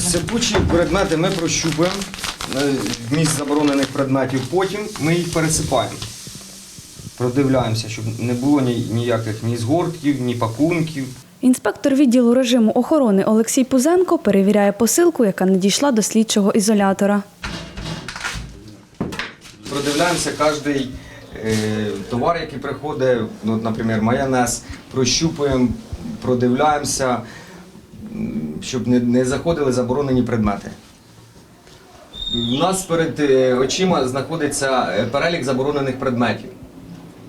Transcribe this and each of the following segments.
Сипучі предмети ми прощупуємо е, вміст заборонених предметів, потім ми їх пересипаємо. Продивляємося, щоб не було ніяких ні згортків, ні пакунків. Інспектор відділу режиму охорони Олексій Пузенко перевіряє посилку, яка надійшла до слідчого ізолятора. Продивляємося кожний е, товар, який приходить, ну, наприклад, майонез, прощупуємо, продивляємося, щоб не, не заходили заборонені предмети. У нас перед е, очима знаходиться е, перелік заборонених предметів,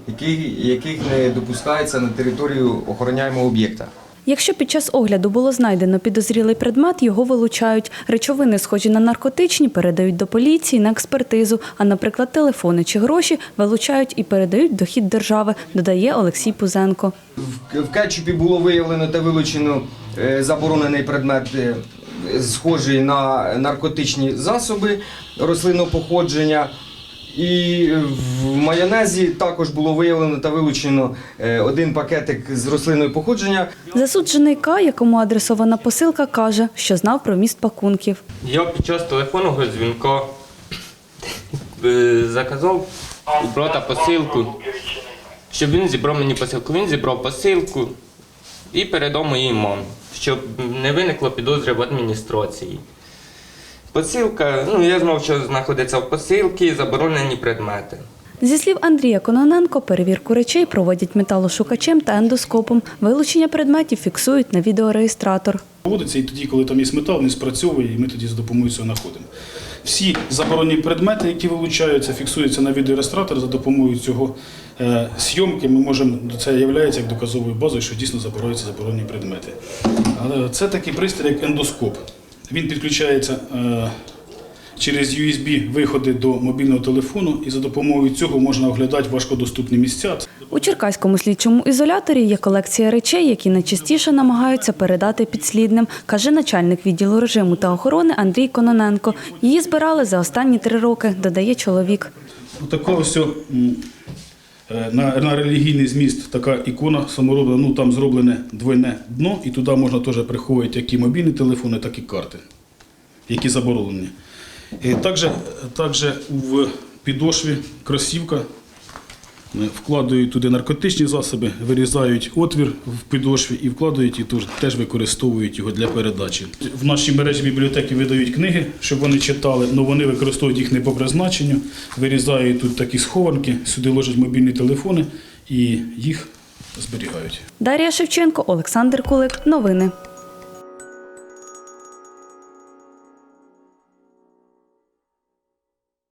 який, яких не допускається на територію охороняємого об'єкта. Якщо під час огляду було знайдено підозрілий предмет, його вилучають. Речовини, схожі на наркотичні, передають до поліції на експертизу. А, наприклад, телефони чи гроші вилучають і передають дохід держави, додає Олексій Пузенко. В, кетчупі було виявлено та вилучено заборонений предмет, е, схожий на наркотичні засоби рослинного походження. І в майонезі також було виявлено та вилучено е, один пакетик з рослинного походження. Засуджений К, якому адресована посилка, каже, що знав про міст пакунків. Я під час телефонного дзвінка е, заказав у брата посилку, щоб він зібрав мені посилку. Він зібрав посилку і передав моїй мамі, щоб не виникло підозри в адміністрації. Посилка, ну я знав, що знаходиться в посилці, заборонені предмети. Зі слів Андрія Кононенко, перевірку речей проводять металошукачем та ендоскопом. Вилучення предметів фіксують на відеореєстратор. Проводиться і тоді, коли там є метал, він спрацьовує, і ми тоді за допомогою цього знаходимо. Всі заборонені предмети, які вилучаються, фіксуються на відеореєстратор за допомогою цього е, зйомки. Ми можемо це є як доказовою базою, що дійсно забороняються заборонені предмети. Але це такий пристрій, як ендоскоп. Він підключається е, через USB виходи до мобільного телефону, і за допомогою цього можна оглядати важкодоступні місця. У Черкаському слідчому ізоляторі є колекція речей, які найчастіше намагаються передати підслідним, каже начальник відділу режиму та охорони Андрій Кононенко. Її збирали за останні три роки, додає чоловік. Такого все м, е, на, на релігійний зміст така ікона саморобна, ну там зроблене двойне дно, і туди можна теж приховувати як і мобільні телефони, так і карти, які заборонені. І також, також в підошві кросівка вкладають туди наркотичні засоби, вирізають отвір в підошві і вкладають і теж використовують його для передачі. В нашій мережі бібліотеки видають книги, щоб вони читали, але вони використовують їх не по призначенню, вирізають тут такі схованки, сюди ложать мобільні телефони і їх зберігають. Дар'я Шевченко, Олександр Кулик. Новини.